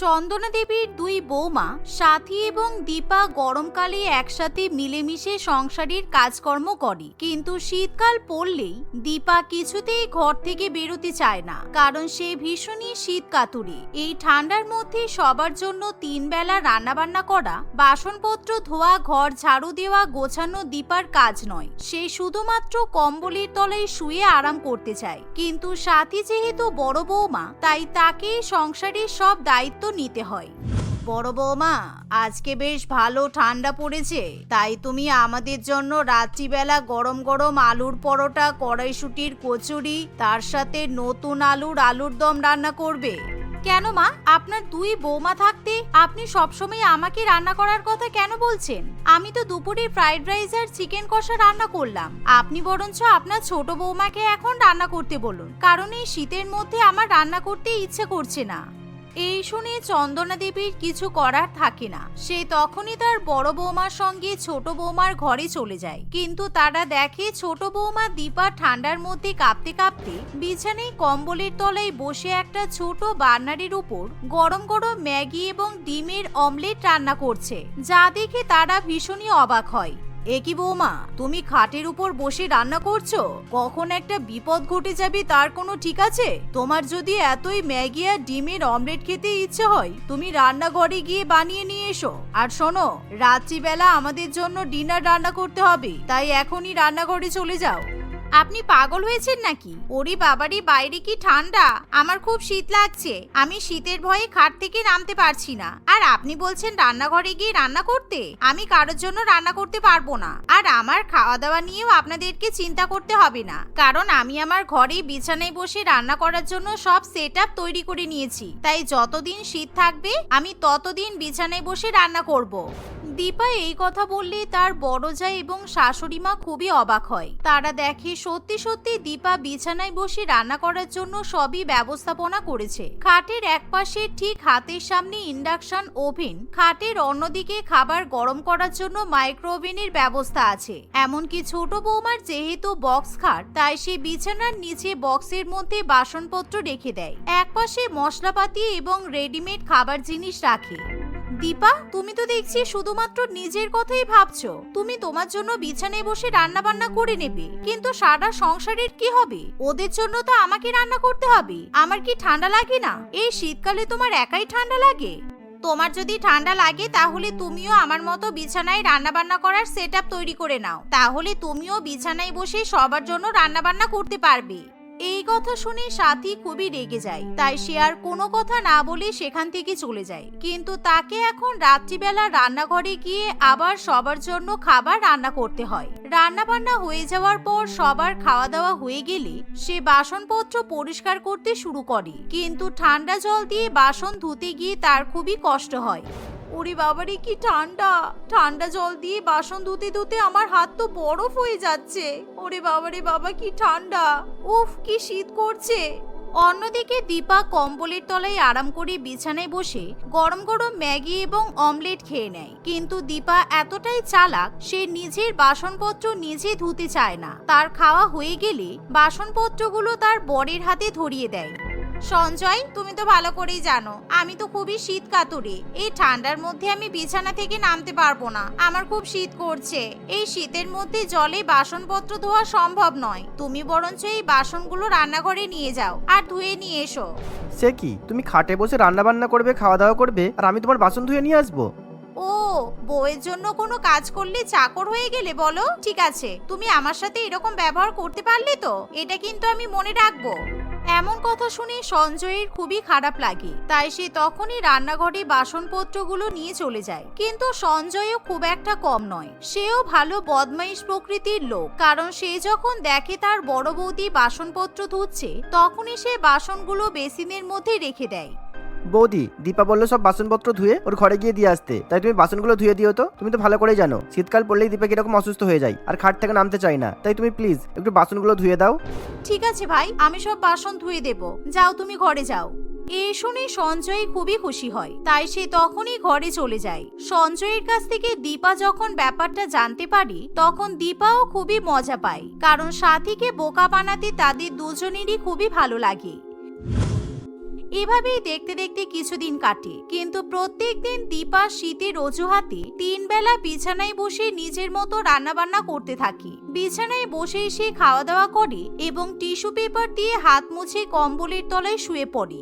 চন্দনা দেবীর দুই বৌমা, সাথী এবং দীপা গরমকালে একসাথে মিলেমিশে সংসারের কাজকর্ম করে। কিন্তু শীতকাল পড়লেই দীপা কিছুতেই ঘর থেকে বেরোতে চায় না, কারণ সে ভীষণই শীত কাতুরে এই ঠান্ডার মধ্যে সবার জন্য তিন বেলা রান্নাবান্না করা, বাসনপত্র ধোয়া, ঘর ঝাড়ু দেওয়া, গোছানো দীপার কাজ নয়। সে শুধুমাত্র কম্বলের তলায় শুয়ে আরাম করতে চায়। কিন্তু সাথী যেহেতু বড় বৌমা, তাই তাকে সংসারের সব দায়িত্ব নিতে হয়। বড় বৌমা, আজকে বেশ ভালো ঠান্ডা পড়েছে, তাই তুমি আমাদের জন্য রাত্রিবেলা গরম গরম আলুর পরোটা, কড়াইশুটির কচুরি, তার সাথে নতুন আলুর আলুর দম রান্না করবে। কেন মা? আপনার দুই বৌমা থাকতে আপনি সবসময় আমাকে রান্না করার কথা কেন বলছেন? আমি তো দুপুরে ফ্রাইড রাইস আর চিকেন কষা রান্না করলাম। আপনি বরঞ্চ আপনার ছোট বৌমাকে এখন রান্না করতে বলুন, কারণ এই শীতের মধ্যে আমার রান্না করতে ইচ্ছে করছে না। এই শুনে চন্দনা দেবীর কিছু করার থাকে না। সে তখনই তার বড় বৌমার সঙ্গে ছোট বৌমার ঘরে চলে যায়। কিন্তু তারা দেখে ছোট বৌমা দীপা ঠান্ডার মধ্যে কাঁপতে কাঁপতে বিছানায় কম্বলের তলায় বসে একটা ছোট বার্নারের উপর গরম গরম ম্যাগি এবং ডিমের অমলেট রান্না করছে। যা দেখে তারা ভীষণই অবাক হয়। এ কি বৌমা, তুমি খাটের উপর বসে রান্না করছ? কখন একটা বিপদ ঘটে যাবে তার কোনো ঠিক আছে? তোমার যদি এতই ম্যাগি আর ডিমের অমলেট খেতে ইচ্ছে হয়, তুমি রান্নাঘরে গিয়ে বানিয়ে নিয়ে এসো। আর শোনো, রাত্রিবেলা আমাদের জন্য ডিনার রান্না করতে হবে, তাই এখনই রান্নাঘরে চলে যাও। আপনি পাগল হয়েছেন নাকি? ওরে বাবারি, বাইরে কি ঠান্ডা? আমার খুব শীত লাগছে। আমি শীতের ভয়ে খাট থেকে নামতে পারছি না। আর আপনি বলছেন রান্নাঘরে গিয়ে রান্না করতে? আমি কারোর জন্য রান্না করতে পারব না। আর আমার খাওয়া দাওয়া নিয়েও আপনাদেরকে চিন্তা করতে হবে না। কারণ আমি আমার ঘরেই বিছানায় বসে রান্না করার জন্য সব সেট আপ তৈরি করে নিয়েছি। তাই যতদিন শীত থাকবে, আমি ততদিন বিছানায় বসে রান্না করব। দীপা এই কথা বললে তার বড় জায় এবং শাশুড়ি মা খুবই অবাক হয়। তারা দেখে সত্যি সত্যি দীপা বিছানায় বসে রান্না করার জন্য সবই ব্যবস্থাপনা করেছে। খাটের এক পাশে ঠিক হাতের সামনে ইন্ডাকশন ওভেন, খাটের অন্যদিকে খাবার গরম করার জন্য মাইক্রোওভেনের ব্যবস্থা আছে। এমনকি ছোট বৌমার যেহেতু বক্স খাট, তাই সে বিছানার নিচে বক্সের মধ্যে বাসনপত্র রেখে দেয়। একপাশে মশলাপাতি এবং রেডিমেড খাবার জিনিস রাখে। দীপা, তুমি তো দেখছি শুধুমাত্র নিজের কথাই ভাবছ। তুমি তোমার জন্য বিছানায় বসে রান্না বান্না করে নেবে। কিন্তু সারা সংসারের কি হবে? ওদের জন্য তো আমাকে রান্না করতে হবে। আমার কি ঠান্ডা লাগে না? এই শীতকালে তোমার একাই ঠান্ডা লাগে? তোমার যদি ঠান্ডা লাগে, তাহলে তুমিও আমার মতো বিছানায় রান্না বান্না করার সেট তৈরি করে নাও। তাহলে তুমিও বিছানায় বসে সবার জন্য রান্না বান্না করতে পারবে। এই কথা শুনে সাথী খুবই রেগে যায়। তাই সে আর কোনো কথা না বলে সেখান থেকে চলে যায়। কিন্তু তাকে এখন রাত্রিবেলা রান্নাঘরে গিয়ে আবার সবার জন্য খাবার রান্না করতে হয়। রান্না বান্না হয়ে যাওয়ার পর সবার খাওয়া দাওয়া হয়ে গেলে সে বাসনপত্র পরিষ্কার করতে শুরু করে। কিন্তু ঠান্ডা জল দিয়ে বাসন ধুতে গিয়ে তার খুবই কষ্ট হয়। ওরে বাবারে, কি ঠান্ডা। ঠান্ডা জল দিয়ে বাসন ধুতে ধুতে আমার হাত তো বরফ হয়ে যাচ্ছে। ওরে বাবারে বাবা, কি ঠান্ডা। উফ, কি শীত করছে। অন্যদিকে দীপা কম্বলের তলায় আরাম করে বিছানায় বসে গরম গরম ম্যাগি এবং অমলেট খেয়ে নেয়। কিন্তু দীপা এতটাই চালাক, সে নিজের বাসনপত্র নিজে ধুতে চায় না। তার খাওয়া হয়ে গেলে বাসনপত্রগুলো তার বরের হাতে ধরিয়ে দেয়। সঞ্জয় তুমি তো ভালো করেই জানো আমি তো খুবই শীত কাতুরে। এই ঠান্ডার মধ্যে আমি বিছানা থেকে নামতে পারব না। আমার খুব শীত করছে। এই শীতের মধ্যে জলে বাসনপত্র ধোয়া সম্ভব নয়। তুমি বরঞ্চ এই বাসনগুলো রান্নাঘরে নিয়ে যাও আর ধুয়ে নিয়ে এসো। সে কি? তুমি খাটে বসে রান্না বান্না করবে খাওয়া দাওয়া করবে আর আমি তোমার বাসন ধুয়ে নিয়ে আসব? ও বউয়ের জন্য কোনো কাজ করলে চাকর হয়ে গেলে বলো? ঠিক আছে তুমি আমার সাথে এরকম ব্যবহার করতে পারলে তো? এটা কিন্তু আমি মনে রাখব। এমন কথা শুনে সঞ্জয়ের খুবই খারাপ লাগে। তাই সে তখনই রান্নাঘরে বাসনপত্রগুলো নিয়ে চলে যায়। কিন্তু সঞ্জয়ও খুব একটা কম নয়। সেও ভালো বদমাইশ প্রকৃতির লোক। কারণ সে যখন দেখে তার বড় বৌদি বাসনপত্র ধুচ্ছে, তখনই সে বাসনগুলো বেসিনের মধ্যে রেখে দেয়। বৌদি, দীপা বলল সব বাসনপত্র ধুয়ে ওর ঘরে গিয়ে দিয়ে আসতে। তাই তুমি বাসনগুলো ধুয়ে দিও তো? তুমি তো ভালো করেই জানো, শীতকাল পড়লেই দীপা কীরকম অসুস্থ হয়ে যায়, আর খাট থেকে নামতে চায় না। তাই তুমি প্লিজ একটু বাসনগুলো ধুয়ে দাও। ঠিক আছে ভাই, আমি সব বাসন ধুয়ে দেব। যাও তুমি ঘরে যাও। এই শুনে সঞ্জয় খুবই খুশি হয়, তাই সে তখনই ঘরে চলে যায়। সঞ্জয়ের কাছ থেকে দীপা যখন ব্যাপারটা জানতে পারে, তখন দীপাও খুবই মজা পায়, কারণ সাথীকে বোকা বানাতে তাদের দুজনেরই খুবই ভালো লাগে। এভাবেই দেখতে দেখতে কিছুদিন কাটে, কিন্তু প্রত্যেক দিন দীপা শীতের অজুহাতে তিন বেলা বিছানায় বসে নিজের মতো রান্নাবান্না করতে থাকে। বিছানায় বসে সে খাওয়া দাওয়া করে এবং টিস্যু পেপার দিয়ে হাত মুছে কম্বলের তলায় শুয়ে পড়ে।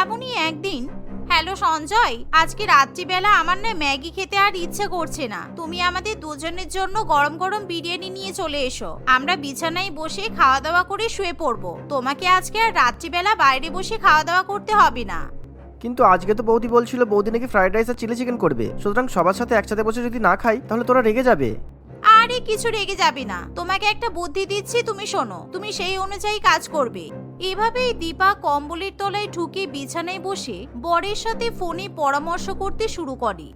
এমনই একদিন হ্যালো সঞ্জয়, আজকে রাত্রিবেলা আমার না ম্যাগি খেতে আর ইচ্ছে করছে না। তুমি আমাদের দুজনের জন্য গরম গরম বিরিয়ানি নিয়ে চলে এসো। আমরা বিছানায় বসে খাওয়া দাওয়া করে শুয়ে পড়ব। তোমাকে আজকে আর রাত্রিবেলা বাইরে বসে খাওয়া দাওয়া করতে হবে না। কিন্তু আজকে তো বৌদি বলছিল, বৌদি নাকি ফ্রাইড রাইস আর চিলি চিকেন করবে। সুতরাং সবার সাথে একসাথে বসে যদি না খাই, তাহলে তোরা রেগে যাবে। আরে কিছু রেগে যাবে না। তোমাকে একটা বুদ্ধি দিচ্ছি, তুমি শোনো। তুমি সেই অনুযায়ী কাজ করবে। এভাবেই দীপা কম্বলের তলায় ঢুকে বিছানায় বসে বরের সাথে ফোনে পরামর্শ করতে শুরু করে।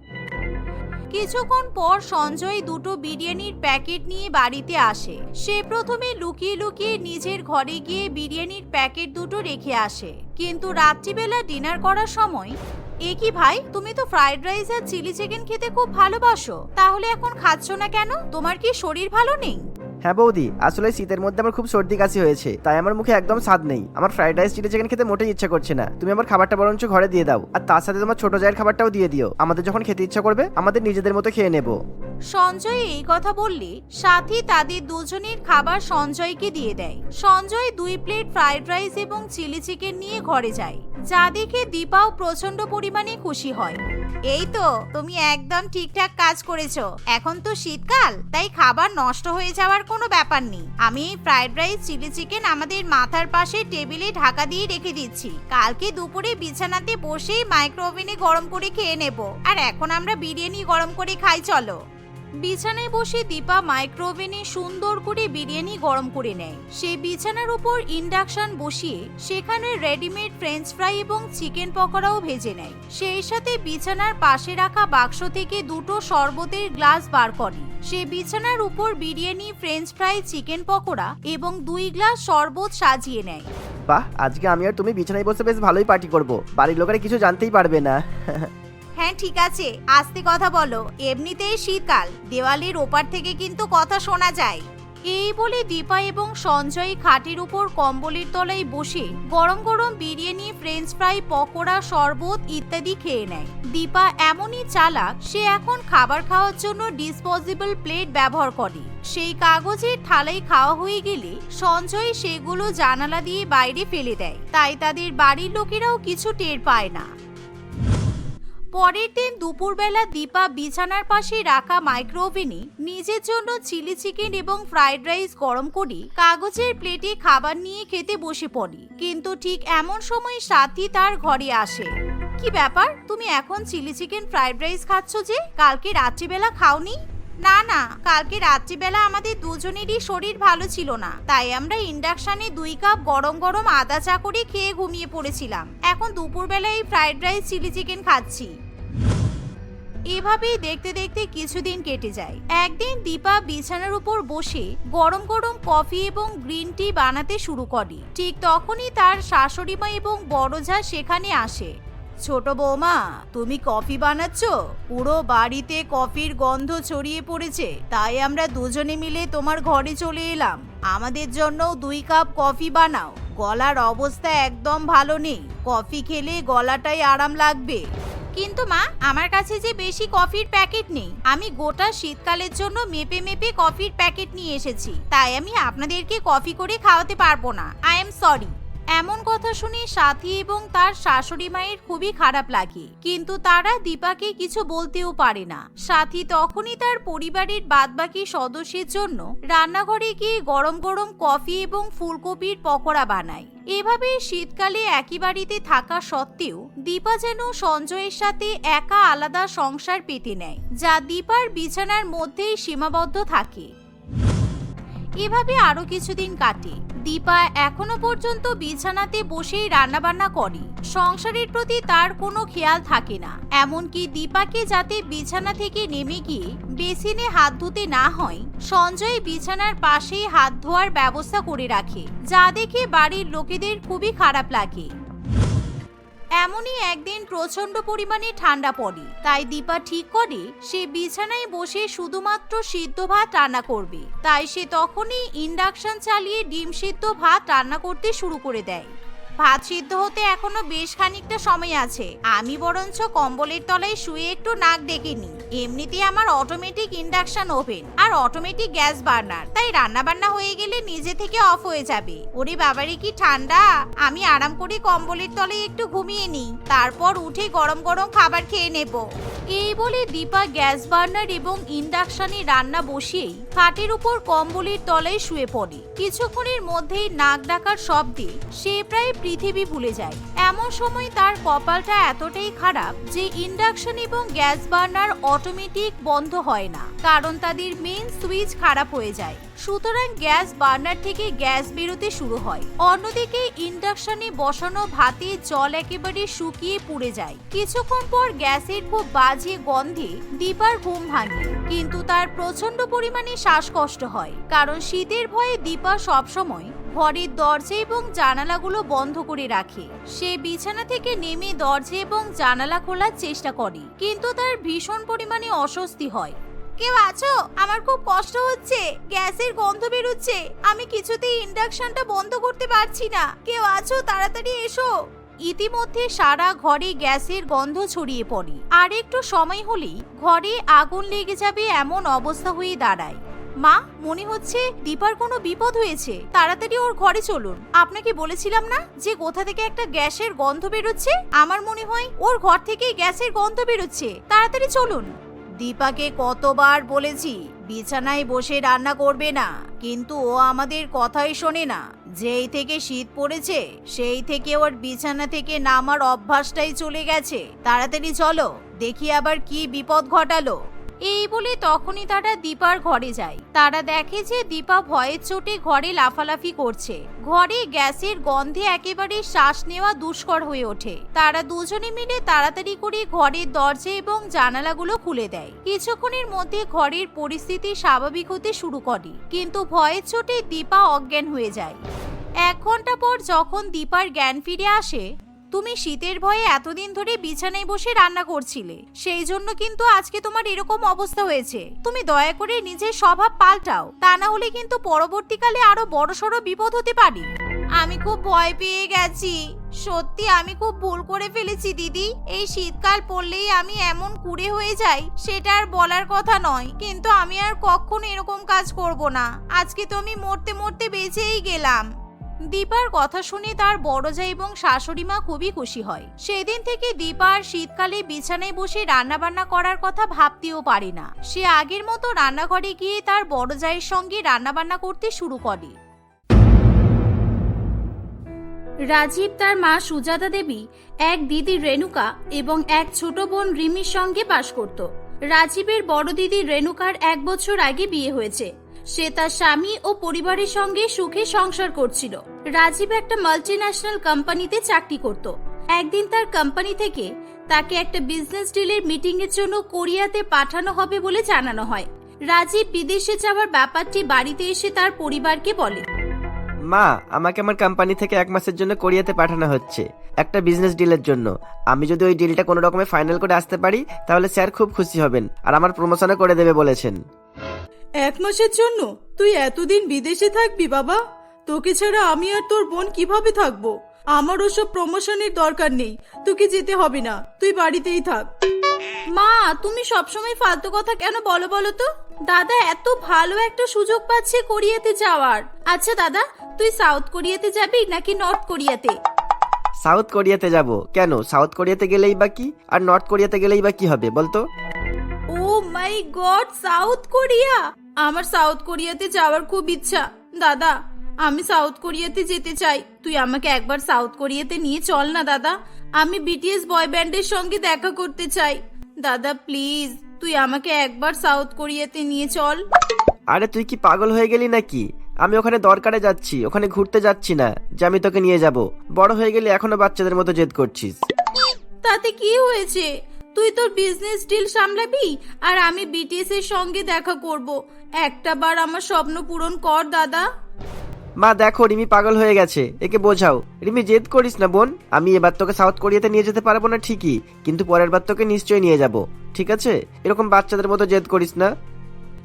কিছুক্ষণ পর সঞ্জয় দুটো বিরিয়ানির প্যাকেট নিয়ে বাড়িতে আসে। সে প্রথমে লুকিয়ে লুকিয়ে নিজের ঘরে গিয়ে বিরিয়ানির প্যাকেট দুটো রেখে আসে। কিন্তু রাত্রিবেলা ডিনার করার সময় এ কি ভাই? তুমি তো ফ্রাইড রাইস আর চিলি চিকেন খেতে খুব ভালোবাসো। তাহলে এখন খাচ্ছ না কেন? তোমার কি শরীর ভালো নেই? হ্যাঁ বৌদি, আসলে শীতের মধ্যে আমার খুব সর্দি কাশি হয়েছে, তাই আমার মুখে একদম স্বাদ নেই। আমার ফ্রাইড রাইস, চিলি চিকেন খেতে মোটেই ইচ্ছা করছে না। তুমি আমার খাবারটা বরঞ্চ ঘরে দিয়ে দাও, আর তার সাথে তোমার ছোট জায়ের খাবারটাও দিয়ে দিও। আমাদের যখন খেতে ইচ্ছা করবে, আমাদের নিজেদের মতো খেয়ে নেব। সঞ্জয় এই কথা বললে, সাথী তাদের দুজনের খাবার সঞ্জয়কে দিয়ে দেয়। সঞ্জয় দুই প্লেট ফ্রাইড রাইস এবং চিলি চিকেন নিয়ে ঘরে যায়। যা দেখে দীপাও প্রচণ্ড পরিমাণে খুশি হয়। এই তো, তুমি একদম ঠিকঠাক কাজ করেছ। এখন তো শীতকাল, তাই খাবার নষ্ট হয়ে যাওয়ার কোনো ব্যাপার নেই। আমি ফ্রাইড রাইস চিলি চিকেন আমাদের মাথার পাশে টেবিলে ঢাকা দিয়ে রেখে দিচ্ছি। কালকে দুপুরে বিছানাতে বসেই মাইক্রো ওভেনে গরম করে খেয়ে নেব। আর এখন আমরা বিরিয়ানি গরম করে খাই, চলো। বিছানায় বসে দীপা মাইক্রোওভেনে সুন্দর করে বিরিয়ানি গরম করে নেয়। সে বিছানার উপর ইন্ডাকশন বসিয়ে সেখানে রেডিমেড ফ্রেঞ্চ ফ্রাই এবং চিকেন পকোড়াও ভেজে নেয়। সেই সাথে বিছানার পাশে রাখা বাক্স থেকে দুটো শরবতের গ্লাস বার করে। সে বিছানার উপর biryani, french fry, chicken pakora এবং দুই গ্লাস শরবত সাজিয়ে নেয়। বাহ, আজকে আমি আর তুমি বিছানায় বসে বেশ ভালোই পার্টি করব। বাড়ির লোকেরা কিছু জানতেই পারবে না। হ্যাঁ ঠিক আছে। আস্তে কথা বলো। এমনিতেই শীতকাল। দেওয়ালির ওপার থেকে কিন্তু কথা শোনা যায়। এই বলে দীপা এবং সঞ্জয় খাটের উপর কম্বলের তলায় বসে গরম গরম বিরিয়ানি, ফ্রেঞ্চ ফ্রাই, পকোড়া, শরবত ইত্যাদি খেয়ে নেয়। দীপা এমনই চালাক, সে এখন খাবার খাওয়ার জন্য ডিসপোজেবল প্লেট ব্যবহার করে। সেই কাগজের থালায় খাওয়া হয়ে গেলে সঞ্জয় সেগুলো জানালা দিয়ে বাইরে ফেলে দেয়। তাই তাদের বাড়ির লোকেরাও কিছু টের পায় না। পরের দিন দুপুরবেলা দীপা বিছানার পাশে রাখা মাইক্রোওভেনে নিজের জন্য চিলি চিকেন এবং ফ্রাইড রাইস গরম করে কাগজের প্লেটে খাবার নিয়ে খেতে বসে পড়ে। কিন্তু ঠিক এমন সময় সাথী তার ঘরে আসে। কি ব্যাপার? তুমি এখন চিলি চিকেন ফ্রাইড রাইস খাচ্ছ যে? কালকে রাত্রিবেলা খাওনি? না না, কালকে রাত্রিবেলা আমাদের দুজনেরই শরীর ভালো ছিল না। তাই আমরা ইন্ডাকশনে দুই কাপ গরম গরম আদা চা করে খেয়ে ঘুমিয়ে পড়েছিলাম। এখন দুপুরবেলা এই ফ্রাইড রাইস চিলি চিকেন খাচ্ছি। এভাবেই দেখতে দেখতে কিছুদিন কেটে যায়। একদিন দীপা বিছানার উপর বসে গরম গরম কফি এবং গ্রিন টি বানাতে শুরু করে। ঠিক তখনই তার শাশুড়ি মা এবং বড় যা সেখানে আসে। ছোট বৌমা, তুমি কফি বানাচ্ছ? পুরো বাড়িতে কফির গন্ধ ছড়িয়ে পড়েছে। তাই আমরা দুজনে মিলে তোমার ঘরে চলে এলাম। আমাদের জন্য দুই কাপ কফি বানাও। গলার অবস্থা একদম ভালো নেই। কফি খেলে গলাটাই আরাম লাগবে। কিন্তু মা, আমার কাছে যে বেশি কফির প্যাকেট নেই। আমি গোটা শীতকালের জন্য মেপে মেপে কফির প্যাকেট নিয়ে এসেছি। তাই আমি আপনাদেরকে কফি করে খাওয়াতে পারব না। আই এম সরি এমন কথা শুনে সাথী এবং তার শাশুড়ি মায়ের খুবই খারাপ লাগে। কিন্তু তারা দীপাকে কিছু বলতেও পারে না। সাথী তখনই তার পরিবারের বাদবাকি সদস্যের জন্য রান্নাঘরে গিয়ে গরম গরম কফি এবং ফুলকপির পকোড়া বানায়। এভাবে শীতকালে একই বাড়িতে থাকা সত্ত্বেও দীপা যেন সঞ্জয়ের সাথে একা আলাদা সংসার পেতে নেয়, যা দীপার বিছানার মধ্যেই সীমাবদ্ধ থাকে। এভাবে আরও কিছুদিন কাটে। দীপা এখনও পর্যন্ত বিছানাতে বসেই রান্নাবান্না করে। সংসারের প্রতি তার কোনো খেয়াল থাকে না। এমনকি দীপাকে যাতে বিছানা থেকে নেমে গিয়ে বেসিনে হাত ধুতে না হয়, সঞ্জয় বিছানার পাশেই হাত ধোয়ার ব্যবস্থা করে রাখে। যা দেখে বাড়ির লোকেদের খুবই খারাপ লাগে। এমনই একদিন প্রচণ্ড পরিমাণে ঠান্ডা পড়ে। তাই দীপা ঠিক করে সে বিছানায় বসে শুধুমাত্র সিদ্ধ ভাত রান্না করবে। তাই সে তখনই ইন্ডাকশন চালিয়ে ডিম সিদ্ধ ভাত রান্না করতে শুরু করে দেয়। ভাত সিদ্ধ হতে এখনও বেশ খানিকটা সময় আছে। আমি বরঞ্চ কম্বলের তলায় শুয়ে একটু নাক ডেকে নি এমনিতেই আমার অটোমেটিক ইন্ডাকশন ওভেন আর অটোমেটিক গ্যাস বার্নার। তাই রান্না বান্না হয়ে গেলে নিজে থেকে অফ হয়ে যাবে। ওরে বাবারে, কি ঠান্ডা! আমি আরাম করে কম্বলের তলায় একটু ঘুমিয়ে নিই। তারপর উঠে গরম গরম খাবার খেয়ে নেব। এই বলে দীপা গ্যাস বার্নার এবং ইন্ডাকশনে রান্না বসিয়েই খাটের উপর কম্বলের তলায় শুয়ে পড়ে। কিছুক্ষণের মধ্যেই নাক ডাকার শব্দে সে প্রায় পৃথিবী ভুলে যায়। এমন সময় তার কপালটা এতটাই খারাপ যে ইন্ডাকশন এবং গ্যাস বার্নার অটোমেটিক বন্ধ হয় না, কারণ তাদের মেন সুইচ খারাপ হয়ে যায়। সুতরাং গ্যাস বার্নার থেকে গ্যাস বেরোতে শুরু হয়। অন্যদিকে ইন্ডাকশনে বসানো ভাতে জল একেবারে শুকিয়ে পুড়ে যায়। কিছুক্ষণ পর গ্যাসের খুব বাজে গন্ধে দীপার ঘুম ভাঙে, কিন্তু তার প্রচণ্ড পরিমাণে শ্বাসকষ্ট হয়, কারণ শীতের ভয়ে দীপা সবসময় ঘরের দরজা এবং জানালাগুলো বন্ধ করে রাখে। সে বিছানা থেকে নেমে দরজা এবং জানালা খোলার চেষ্টা করে, কিন্তু তার ভীষণ পরিমাণে অস্বস্তি হয়। কেউ আছো? আমার খুব কষ্ট হচ্ছে। গ্যাসের গন্ধ বেরোচ্ছে। আমি কিছুতেই ইন্ডাকশনটা বন্ধ করতে পারছি না। কেউ আছো? তাড়াতাড়ি এসো। ইতিমধ্যে সারা ঘরে গ্যাসের গন্ধ ছড়িয়ে পড়ে। আর একটু সময় হলেই ঘরে আগুন লেগে যাবে এমন অবস্থা হয়ে দাঁড়ায়। মা, মনে হচ্ছে দীপার কোনো বিপদ হয়েছে। তাড়াতাড়ি ওর ঘরে চলুন। আপনাকে বলেছিলাম না যে কোথা থেকে একটা গ্যাসের গন্ধ বেরোচ্ছে? আমার মনে হয় ওর ঘর থেকেই গ্যাসের গন্ধ বেরোচ্ছে। তাড়াতাড়ি চলুন। দীপাকে কতবার বলেছি, বিছানায় বসে রান্না করবে না। কিন্তু ও আমাদের কথাই শোনে না। যেই থেকে শীত পড়েছে, সেই থেকে ওর বিছানা থেকে নামার অভ্যাসটাই চলে গেছে। তাড়াতাড়ি চলো, দেখি আবার কি বিপদ ঘটালো। এই বলে তখনই তারা দীপার ঘরে যায়। তারা দেখে যে দীপা ভয়ের চোটে ঘরে লাফালাফি করছে। ঘরে গ্যাসের গন্ধে একেবারে শ্বাস নেওয়া দুষ্কর হয়ে ওঠে। তারা দুজনে মিলে তাড়াতাড়ি করে ঘরের দরজা এবং জানালাগুলো খুলে দেয়। কিছুক্ষণের মধ্যে ঘরের পরিস্থিতি স্বাভাবিক হতে শুরু করে। কিন্তু ভয়ের চোটে দীপা অজ্ঞান হয়ে যায়। এক ঘণ্টা পর যখন দীপার জ্ঞান ফিরে আসে তুমি শীতের ভয়ে এতদিন ধরে বিছানায় বসে রান্না করছিলে। সেই জন্য কিন্তু আজকে তোমার এরকম অবস্থা হয়েছে। তুমি দয়া করে নিজের স্বভাব পাল্টাও। তা না হলে কিন্তু পরবর্তীকালে আরও বড়সড় বিপদ হতে পারে। আমি খুব ভয় পেয়ে গেছি। সত্যি আমি খুব ভুল করে ফেলেছি, দিদি। এই শীতকাল পড়লেই আমি এমন কুড়ে হয়ে যাই, সেটা আর বলার কথা নয়। কিন্তু আমি আর কখনো এরকম কাজ করব না। আজকে তো আমি মরতে মরতে বেঁচেই গেলাম। দীপার কথা শুনে তার বড় যা এবং শাশুড়ি মা খুবই খুশি হয়। সেদিন থেকে দীপা আর শীতকালে বিছানায় বসে রান্না বান্না করার কথা ভাবতেও পারে না। সে আগের মতো রান্নাঘরে গিয়ে তার বড় জায়ের সঙ্গে রান্না বান্না করতে শুরু করে। রাজীব তার মা সুজাতা দেবী, এক দিদি রেণুকা এবং এক ছোট বোন রিমির সঙ্গে বাস করত। রাজীবের বড় দিদি রেণুকার এক বছর আগে বিয়ে হয়েছে। সে তার স্বামী ও পরিবারের সঙ্গে সুখে সংসার করছিল। রাজীব একটা মাল্টি ন্যাশনাল কোম্পানিতে চাকরি করত। একদিন তার কোম্পানি থেকে তাকে একটা বিজনেস ডিলের মিটিং এর জন্য কোরিয়াতে পাঠানো হবে বলে জানানো হয়। রাজীব বিদেশে যাওয়ার ব্যাপারটি বাড়িতে এসে তার পরিবারকে বলে। মা, আমাকে আমার কোম্পানি থেকে এক মাসের জন্য কোরিয়াতে পাঠানো হচ্ছে, একটা বিজনেস ডিলের জন্য। আমি যদি ওই ডিলটা কোনো রকমে ফাইনাল করে আসতে পারি, তাহলে স্যার খুব খুশি হবেন, আর আমার প্রমোশনও করে দেবে বলেছেন। এক মাসের জন্য তুই এতদিন বিদেশে থাকবি বাবা। তোকে ছাড়া আমি আর তোর বোন কীভাবে থাকব? আমার ওসব প্রমোশনের দরকার নেই। তোকে যেতে হবে না। তুই বাড়িতেই থাক। মা তুমি সবসময় ফালতু কথা কেন বলো বলো তো? দাদা এত ভালো একটা সুযোগ পাচ্ছে কোরিয়াতে যাওয়ার। আচ্ছা দাদা তুই সাউথ কোরিয়াতে যাবি নাকি নর্থ কোরিয়াতে? সাউথ কোরিয়াতে যাব। কেন? সাউথ কোরিয়াতে গেলেই বা কি? আর নর্থ কোরিয়াতে গেলেই বা কি হবে বলতো? মাই গড সাউথ কোরিয়া আমার সাউথ কোরিয়াতে যাওয়ার খুব ইচ্ছা। দাদা আমি সাউথ কোরিয়াতে যেতে চাই। তুই আমাকে একবার সাউথ কোরিয়াতে নিয়ে চল না দাদা। আমি বিটিএস বয় ব্যান্ডের সঙ্গে দেখা করতে চাই। দাদা প্লিজ তুই আমাকে একবার সাউথ কোরিয়াতে নিয়ে চল। আরে তুই কি পাগল হয়ে গেলি নাকি? আমি ওখানে দরকারে যাচ্ছি ওখানে ঘুরতে যাচ্ছি না। যে আমি তোকে নিয়ে যাব। বড় হয়ে গেলে এখনও বাচ্চাদের মতো জেদ করছিস। তাতে কি হয়েছে? তুই তোর বিজনেস ডিল সামলাবি আর আমি বিটিএস এর সঙ্গে দেখা করব। একটা বার আমার স্বপ্ন পূরণ কর, দাদা। মা, দেখো, রিমি পাগল হয়ে গেছে। একে বোঝাও। রিমি, জেদ করিস না, বোন। আমি এবার তোকে সাউথ কোরিয়াতে নিয়ে যেতে পারব না ঠিকই, কিন্তু পরের বার তোকে নিশ্চয়ই নিয়ে যাব। ঠিক আছে? এরকম বাচ্চাদের মতো জেদ করিস না।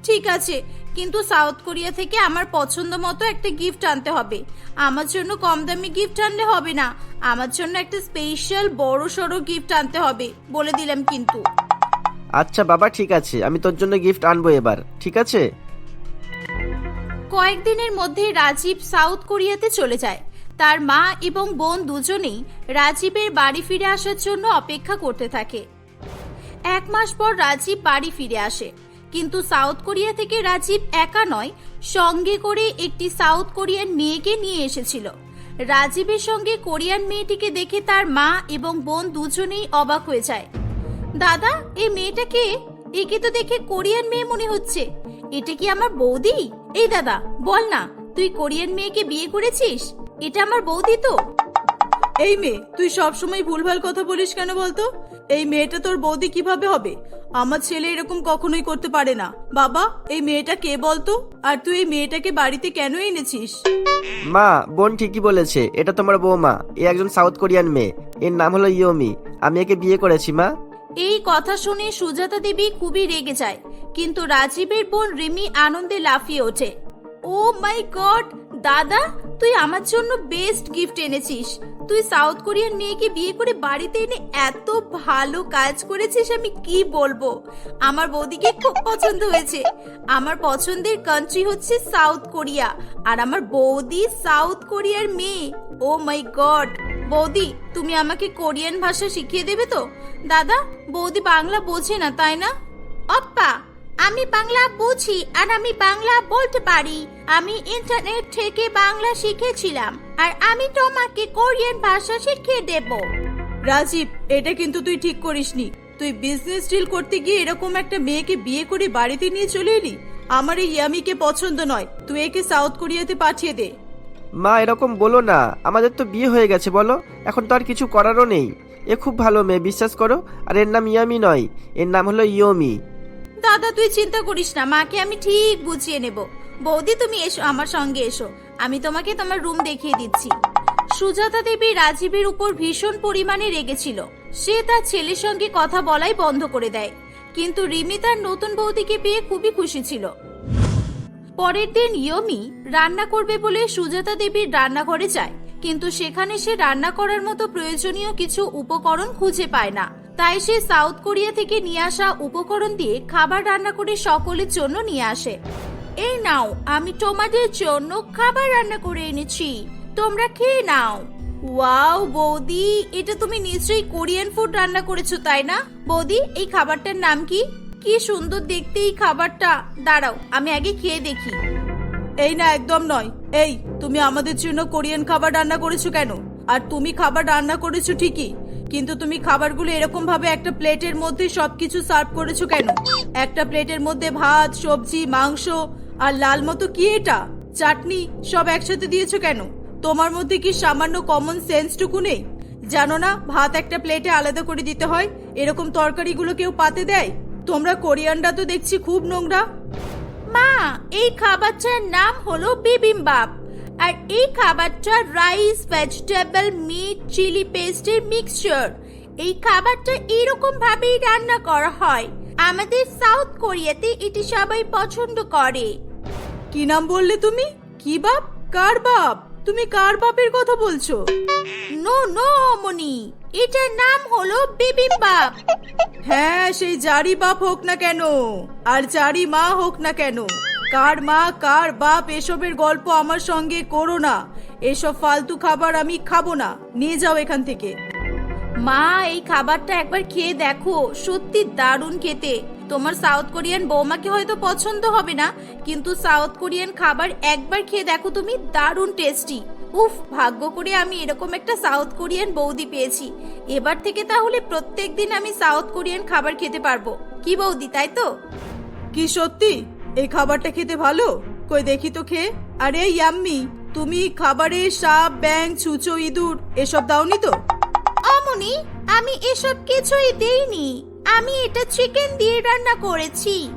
ঠিক আছে কিন্তু সাউথ কোরিয়া থেকে আমার পছন্দ মতো একটা গিফট আনতে হবে। আমার জন্য কম দামি গিফট আনলে হবে না। আমার জন্য একটা স্পেশাল বড় সড়ো গিফট আনতে হবে বলে দিলাম কিন্তু। আচ্ছা বাবা ঠিক আছে। আমি তোর জন্য গিফট আনব এবার ঠিক আছে? কয়েকদিনের মধ্যে রাজীব সাউথ কোরিয়াতে চলে যায়। তার মা এবং বোন দুজনেই রাজীবের বাড়ি ফিরে আসার জন্য অপেক্ষা করতে থাকে। এক মাস পর রাজীব বাড়ি ফিরে আসে। কিন্তু সাউথ কোরিয়া থেকে রাজীব একা নয়, সঙ্গে করে একটি সাউথ কোরিয়ান মেয়েকে নিয়ে এসেছিল। রাজীবের সঙ্গে কোরিয়ান মেয়েটিকে দেখে তার মা এবং বোন দুজনেই অবাক হয়ে যায়। দাদা, এই মেয়েটাকে একে তো দেখে কোরিয়ান মেয়ে মনে হচ্ছে। এটা কি আমার বৌদি? এই দাদা, বল না, তুই কোরিয়ান মেয়েকে বিয়ে করেছিস? এটা আমার বৌদি তো। এই মেয়ে তুই সব সময় ভুলভাল কথা বলিস কেন বলতো? এই মেয়েটা তোর বৌদি কীভাবে হবে? আমার ছেলে এরকম কখনোই করতে পারে না। বাবা এই মেয়েটা কে বলতো? আর তুই এই মেয়েটাকে বাড়িতে কেন এনেছিস? মা বোন ঠিকই বলেছে এটা তোমার বৌমা। এ একজন সাউথ কোরিয়ান মেয়ে। এর নাম হলো ইয়োমি। আমি একে বিয়ে করেছি মা। এই কথা শুনে সুজাতা দেবী খুবই রেগে যায়। কিন্তু রাজীবের বোন রিমি আনন্দে লাফিয়ে ওঠে। ও মাই গড দাদা তুই আমার জন্য বেস্ট গিফট এনেছিস। তুই সাউথ কোরিয়ান মেয়েকে বিয়ে করে বাড়িতে এনে এত ভালো কাজ করেছিস আমি কি বলব? আমার বৌদিকে খুব পছন্দ হয়েছে। আমার পছন্দের কান্ট্রি হচ্ছে সাউথ কোরিয়া আর আমার বৌদি সাউথ কোরিয়ার মেয়ে। ও মাই গড বৌদি, তুমি আমাকে কোরিয়ান ভাষা শিখিয়ে দেবে তো? দাদা, বৌদি বাংলা বোঝে না, তাই না? অপ্পা! আমি বাংলা বুঝি আর আমি বাংলা বলতে পারি। আমি ইন্টারনেট থেকে বাংলা শিখেছিলাম আর আমি তোমাকে কোরিয়ান ভাষা শিখিয়ে দেব। রাজীব এটা কিন্তু তুই ঠিক করিসনি। তুই বিজনেস ডিল করতে গিয়ে এরকম একটা মেয়েকে বিয়ে করে বাড়িতে নিয়ে চলে এলি? আমার এই ইয়ামিকে পছন্দ নয়। তুই একে সাউথ কোরিয়াতে পাঠিয়ে দে। মা এরকম বলো না। আমাদের তো বিয়ে হয়ে গেছে বলো। এখন তো আর কিছু করারও নেই। এ খুব ভালো মেয়ে বিশ্বাস করো। আর এর নাম ইয়ামি নয়। এর নাম হলো ইয়োমি। দাদা, তুই চিন্তা করিস না, মাকে আমি ঠিক বুঝিয়ে নেব। বৌদি, তুমি এসো, আমার সঙ্গে এসো। আমি তোমাকে তোমার রুম দেখিয়ে দিচ্ছি। সুজাতা দেবী রাজীবের উপর ভীষণ পরিমাণে রেগেছিল। সে তার ছেলের সঙ্গে কথা বলাই বন্ধ করে দেয়। কিন্তু রিমি তার নতুন বৌদিকে পেয়ে খুবই খুশি ছিল। পরের দিন ইয়মি রান্না করবে বলে সুজাতা দেবীর রান্নাঘরে যায়। কিন্তু সেখানে সে রান্না করার মতো প্রয়োজনীয় কিছু উপকরণ খুঁজে পায় না। তাই সে সাউথ কোরিয়া থেকে নিয়ে আসা উপকরণ দিয়ে খাবার রান্না করে সকলের জন্য নিয়ে আসে। এই নাও, আমি তোমাদের জন্য খাবার রান্না করে এনেছি। তোমরা খেয়ে নাও। ওয়াও, বৌদি, এটা তুমি নিশ্চয়ই কোরিয়ান ফুড রান্না করেছ, তাই না? বৌদি, এই খাবারটার নাম কি? কি সুন্দর দেখতে এই খাবারটা। দাঁড়াও, আমি আগে খেয়ে দেখি। এই না, একদম নয়। এই, তুমি আমাদের জন্য কোরিয়ান খাবার রান্না করেছ কেন? আর তুমি খাবার রান্না করেছ ঠিকই। কিন্তু তুমি খাবারগুলো এরকম ভাবে একটা প্লেটের মধ্যে সবকিছু সার্ভ করেছ কেন? একটা প্লেটের মধ্যে ভাত, সবজি, মাংস আর লাল মতো কি এটা? চাটনি সব একসাথে দিয়েছ কেন? তোমার মধ্যে কি সামান্য কমন সেন্সটুকু নেই? জানো না, ভাত একটা প্লেটে আলাদা করে দিতে হয়, এরকম তরকারিগুলো কেউ পাতে দেয়? তোমরা কোরিয়ানরা তো দেখছি খুব নোংরা। মা, এই খাবারটার নাম হলো বিবিম্বাপ আর এই খাবারটা রাইস ভেজিটেবল মিট চিলি পেস্টের মিক্সচার এই খাবারটা এরকম ভাবেই রান্না করা হয়। আমাদের সাউথ কোরিয়াতে এটি সবাই পছন্দ করে। কি নাম বললে তুমি? কি বাপ? কার বাপ? তুমি কার বাপের কথা বলছো? নো নো মনি এটার নাম হলো বিবিম্বাপ হ্যাঁ সেই জারি বাপ হোক না কেন আর জারি মা হোক না কেন। কার মা, কার বাপ, এসবের গল্প আমার সঙ্গে করো না। এসব ফালতু খাবার আমি খাব না। নিয়ে যাও এখান থেকে। মা, এই খাবারটা একবার খেয়ে দেখো। সত্যি দারুণ খেতে। তোমার সাউথ কোরিয়ান বৌমাকে হয়তো পছন্দ হবে না, কিন্তু সাউথ কোরিয়ান খাবার একবার খেয়ে দেখো তুমি, দারুণ টেস্টি। উফ, ভাগ্য করে আমি এরকম একটা সাউথ কোরিয়ান বৌদি পেয়েছি। এবার থেকে তাহলে প্রত্যেক দিন আমি সাউথ কোরিয়ান খাবার খেতে পারব। কি বৌদি, তাই তো? কি সত্যি? এই খাবারটা খেতে ভালো? কই দেখি তো খেয়ে। আরে ইয়াম্মি তুমি খাবারে সাপ ব্যাং ছুঁচো ইঁদুর এসব দাওনি তো? অমনি আমি এসব কিছুই দেইনি। আমি এটা চিকেন দিয়ে রান্না করেছি।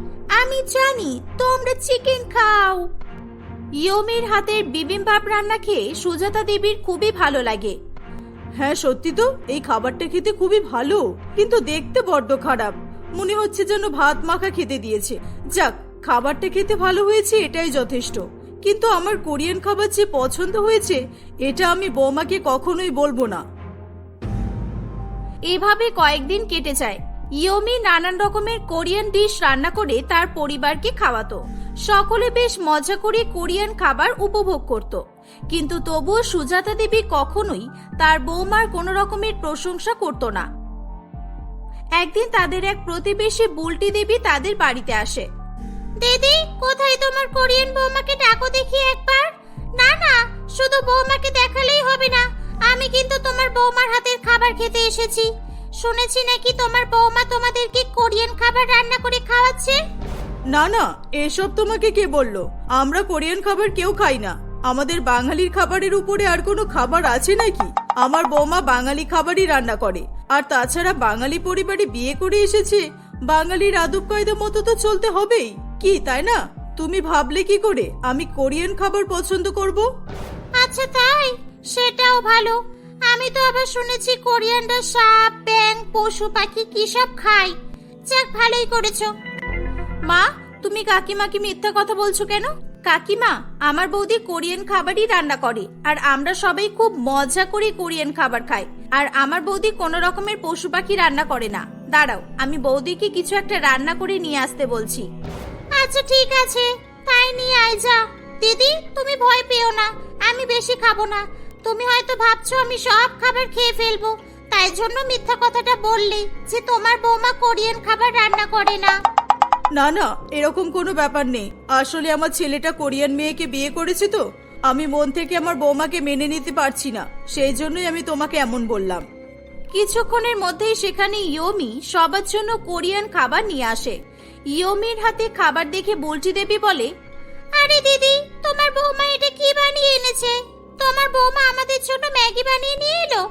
আমি জানি তোমরা চিকেন খাও। ইয়মির হাতের বিবিম্বাপ রান্না খেয়ে সুজাতা দেবীর খুবই ভালো লাগে। হ্যাঁ সত্যি তো এই খাবারটা খেতে খুবই ভালো। কিন্তু দেখতে বড্ড খারাপ। মনে হচ্ছে যেন ভাত মাখা খেতে দিয়েছে। যাক খাবারটা খেতে ভালো হয়েছে, এটাই যথেষ্ট। কিন্তু আমার কোরিয়ান খাবার যে পছন্দ হয়েছে, এটা আমি বৌমাকে কখনোই বলব না। এভাবে কয়েকদিন কেটে যায়। ইয়মি নানান রকমের কোরিয়ান ডিশ রান্না করে তার পরিবারকে খাওয়াতো। সকলে বেশ মজা করে কোরিয়ান খাবার উপভোগ করত। কিন্তু তবুও সুজাতা দেবী কখনোই তার বৌমার কোনো রকমের প্রশংসা করত না। একদিন তাদের এক প্রতিবেশী বুলটি দেবী তাদের বাড়িতে আসে। দিদি, কোথায় তোমার কোরিয়ান বৌমাকে ডাকো দেখি একবার? না না, শুধু বৌমাকে দেখালেই হবে না, আমি কিন্তু তোমার বৌমার হাতের খাবার খেতে এসেছি। শুনেছি নাকি তোমার বৌমা তোমাদেরকে কোরিয়ান খাবার রান্না করে খাওয়াচ্ছে? না না, এসব তোমাকে কে বলল? আমরা কোরিয়ান খাবার কেউ খাই না। আমাদের বাঙালির খাবারের উপরে আর কোনো খাবার আছে নাকি? আমার বৌমা বাঙালি খাবারই রান্না করে। আর তাছাড়া বাঙালি পরিবারে বিয়ে করে এসেছে, বাঙালির আদব কায়দা মতো তো চলতে হবেই। কি তাই না? তুমি ভাবলে কি করে? আমি কোরিয়ান খাবার পছন্দ করব? আচ্ছা তাই? সেটাও ভালো। আমি তো আবার শুনেছি কোরিয়ানরা সাপ ব্যাং পশু পাখি কি সব খায়। যাক ভালোই করেছ। মা তুমি কাকিমাকে মিথ্যা কথা বলছো কেন? কাকিমা আমার বৌদি কোরিয়ান খাবারই রান্না করে আর আমরা সবাই খুব মজা করে কোরিয়ান খাবার খাই। আর আমার বৌদি কোনো রকমের পশু পাখি রান্না করে না। দাঁড়াও আমি বৌদিকে কিছু একটা রান্না করে নিয়ে আসতে বলছি। আচ্ছা ঠিক আছে। তাই নিয়ে আয় যা। দিদি তুমি ভয় পেও না। আমি বেশি খাব না। তুমি হয়তো ভাবছ আমি সব খাবার খেয়ে ফেলব। তাই জন্য মিথ্যা কথাটা বললি যে তোমার বৌমা কোরিয়ান খাবার রান্না করে না। না না এরকম কোনো ব্যাপার নেই। আসলে আমার ছেলেটা কোরিয়ান মেয়েকে বিয়ে করেছে তো। আমি মন থেকে আমার বৌমাকে মেনে নিতে পারছি না। সেই জন্যই আমি তোমাকে এমন বললাম। কিছুক্ষণের মধ্যেই সেখানে ইয়োমি সবার জন্য কোরিয়ান খাবার নিয়ে আসে। ইয়োমির হাতে খাবার দেখে বলটি দেবী বলে, আরে দিদি, তোমার বৌমা এটা কি বানিয়ে এনেছে? তোমার বৌমা আমাদের জন্য ম্যাগি বানিয়ে নিয়ে এলো।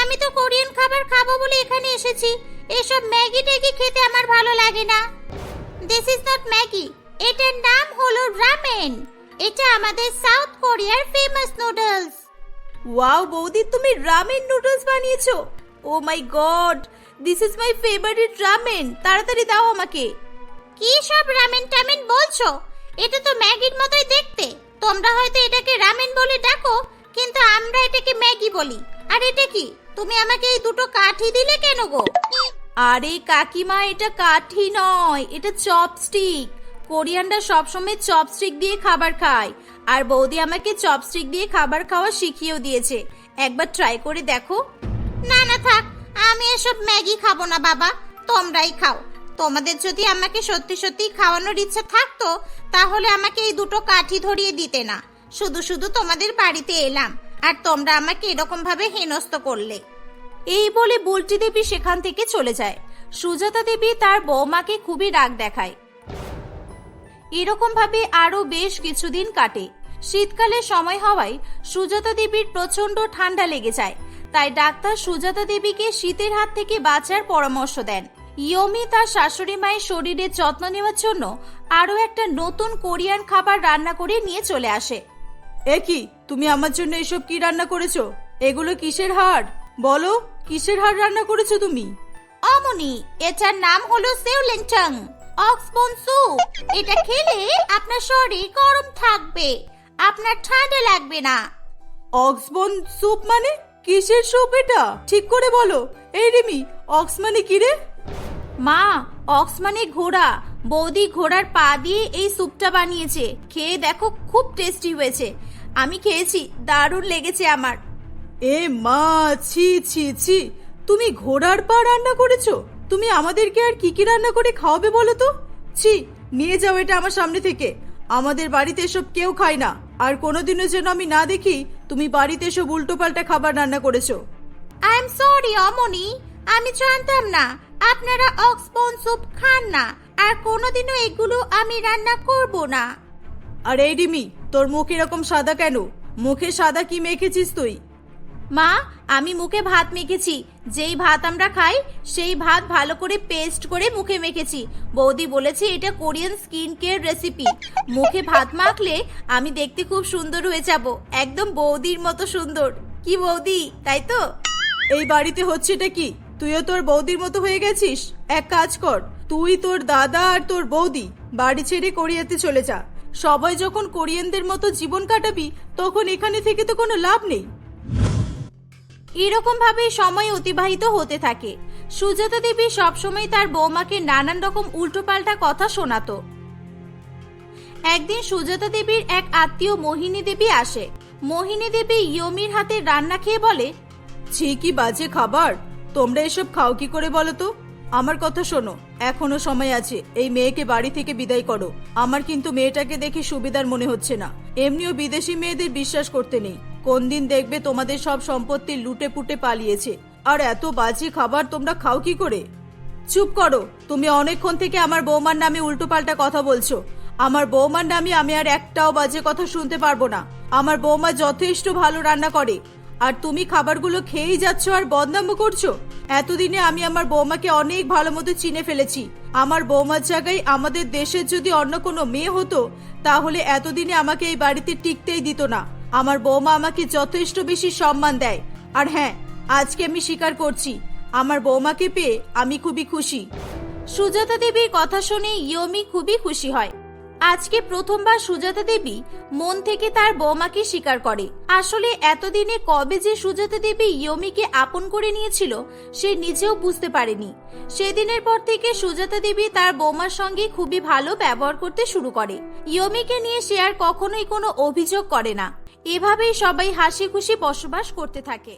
আমি তো কোরিয়ান খাবার খাব বলে এখানে এসেছি। এসব ম্যাগি ট্যাগি খেতে আমার ভালো লাগে না। This is not Maggi. এটার নাম হলো রামেন। এটা আমাদের সাউথ কোরিয়ার ফেমাস নুডলস ওয়াও বৌদি, তুমি রামেন নুডলস বানিয়েছো। ও my god this is my favourite ramen তাড়াতাড়ি দাও আমাকে। কি সব রামেন টামেন বলছো? এটা তো ম্যাগির মতোই দেখতে। তোমরা হয়তো এটাকে রামেন বলে ডাকো কিন্তু আমরা এটাকে ম্যাগি বলি। আর এটা কি? তুমি আমাকে এই দুটো কাঠি দিলে কেন গো? আরে কাকিমা এটা কাঠি নয় এটা চপস্টিক। কোরিয়ানরা সবসময় চপস্টিক দিয়ে খাবার খায়। আর বৌদি আমাকে চপস্টিক দিয়ে খাবার খাওয়া শিখিয়েও দিয়েছে। একবার ট্রাই করে দেখো। না না থাক আমি এসব ম্যাগি খাব না বাবা। তোমরাই খাও। তোমাদের যদি আমাকে সত্যি সত্যি খাওয়ানোর ইচ্ছে থাকতো, তাহলে আমাকে এই দুটো কাঠি ধরিয়ে দিতে না। শুধু শুধু তোমাদের বাড়িতে এলাম, আর তোমরা আমাকে এরকম ভাবে হেনস্থ করলে। এই বলে বুলটি দেবী সেখান থেকে চলে যায়। সুজাতা দেবী তার বৌমাকে খুবই রাগ দেখায়। এরকম ভাবে আরও বেশ কিছুদিন কাটে। শীতকালে সময় হওয়ায় সুজাতা দেবীর প্রচণ্ড ঠান্ডা লেগে যায়। তাই ডাক্তার সুজাতা দেবীকে শীতের হাত থেকে বাঁচার পরামর্শ দেন। ইয়মি তার শাশুড়ি মায়ের শরীরের যত্ন নেওয়ার জন্য আরও একটা নতুন কোরিয়ান খাবার রান্না করে নিয়ে চলে আসে। এ কি? তুমি আমার জন্য এসব কি রান্না করেছ? এগুলো কিসের হাড়? বলো কিসের হাড় রান্না করেছ তুমি? অমনি এটার নাম হলো সেউলেংটং অক্সবোন স্যুপ। এটা খেলে আপনার শরীর গরম থাকবে আপনার ঠান্ডা লাগবে না। অক্সবন স্যুপ মানে? কিসের স্যুপ এটা? ঠিক করে বলো। এই রিমি অক্স মানে কি রে? মা অক্স মানে ঘোড়া। বৌদি ঘোড়ার পা দিয়ে এই স্যুপটা বানিয়েছে। খেয়ে দেখো খুব টেস্টি হয়েছে। আমি খেয়েছি দারুণ লেগেছে আমার। এ মা ছি ছি ছি। তুমি ঘোড়ার পা রান্না করেছ? তুমি আমাদেরকে আর কি কি রান্না করে খাওয়াবে বলো তো? ছি নিয়ে যাও এটা আমার সামনে থেকে। আমাদের বাড়িতে এসব কেউ খায় না। আর কোনোদিনও যেন আমি না দেখি তুমি বাড়িতে এসব উল্টোপাল্টা খাবার রান্না করেছ। আই এম সরি অমনি। আমি জানতাম না। আপনারা অক্সবোন স্যুপ খান না আর কোনোদিনও এগুলো আমি রান্না করব না। আর রিমি তোর মুখ এরকম সাদা কেন? মুখে সাদা কি মেখেছিস তুই? মা আমি মুখে ভাত মেখেছি। যেই ভাত আমরা খাই সেই ভাত ভালো করে পেস্ট করে মুখে মেখেছি। বৌদি বলেছে এটা কোরিয়ান স্কিন কেয়ার রেসিপি। মুখে ভাত মাখলে আমি দেখতে খুব সুন্দর হয়ে যাব। একদম বৌদির মতো সুন্দর। কি বৌদি তাই তো? এই বাড়িতে হচ্ছেটা কি? তুইও তোর বৌদির মতো হয়ে গেছিস? এক কাজ কর, তুই তোর দাদা আর তোর বৌদি বাড়ি ছেড়ে কোরিয়াতে চলে যা। সবাই যখন কোরিয়ানদের মতো জীবন কাটাবি, তখন এখানে থেকে তো কোনো লাভ নেই। এরকম ভাবে সময় অতিবাহিত হতে থাকে। সুজাতা দেবী সবসময় তার বৌমাকে নানান রকম উল্টোপাল্টা কথা শোনাতো। একদিন সুজাতা দেবীর এক আত্মীয় মোহিনী দেবী আসে। মোহিনী দেবী ইয়মির হাতে রান্না খেয়ে বলে, ছি, কি বাজে খাবার। তোমরা এসব খাও কি করে বলো তো? আমার কথা শোনো, এখনও সময় আছে, এই মেয়েকে বাড়ি থেকে বিদায় করো। আমার কিন্তু মেয়েটাকে দেখে সুবিধার মনে হচ্ছে না। এমনিও বিদেশি মেয়েদের বিশ্বাস করতে নেই। কোন দিন দেখবে তোমাদের সব সম্পত্তি লুটে পুটে পালিয়েছে। আর এত বাজে খাবার তোমরা খাও কি করে? চুপ করো, তুমি অনেকক্ষণ থেকে আমার বৌমার নামে উল্টোপাল্টা কথা বলছো। আমার বৌমার নামে আমি আর একটাও বাজে কথা শুনতে পারব না। আমার বৌমা যথেষ্ট ভালো রান্না করে। আর তুমি খাবারগুলো খেয়েই যাচ্ছ আর বদনাম করছ? এতদিনে আমি আমার বৌমাকে অনেক ভালো মতো চিনে ফেলেছি। আমার বৌমার জায়গায় আমাদের দেশের যদি অন্য কোনো মেয়ে হতো, তাহলে এতদিনে আমাকে এই বাড়িতে টিকতেই দিত না। আমার বৌমা আমাকে যথেষ্ট বেশি সম্মান দেয়। আর হ্যাঁ আজকে আমি স্বীকার করছি, আমার বৌমাকে পেয়ে আমি খুবই খুশি। সুজাতা দেবীর কথা শুনে ইয়মি খুবই খুশি হয়। আজকে প্রথমবার সুজাতা দেবী মন থেকে তার বৌমাকে স্বীকার করে। আসলে এতদিনে কবে যে সুজাতা দেবী ইয়মিকে আপন করে নিয়েছিল, সে নিজেও বুঝতে পারেনি। সেদিনের পর থেকে সুজাতা দেবী তার বৌমার সঙ্গে খুবই ভালো ব্যবহার করতে শুরু করে। ইয়মিকে নিয়ে সে আর কখনোই কোনো অভিযোগ করে না। এভাবেই সবাই হাসি খুশি বসবাস করতে থাকে।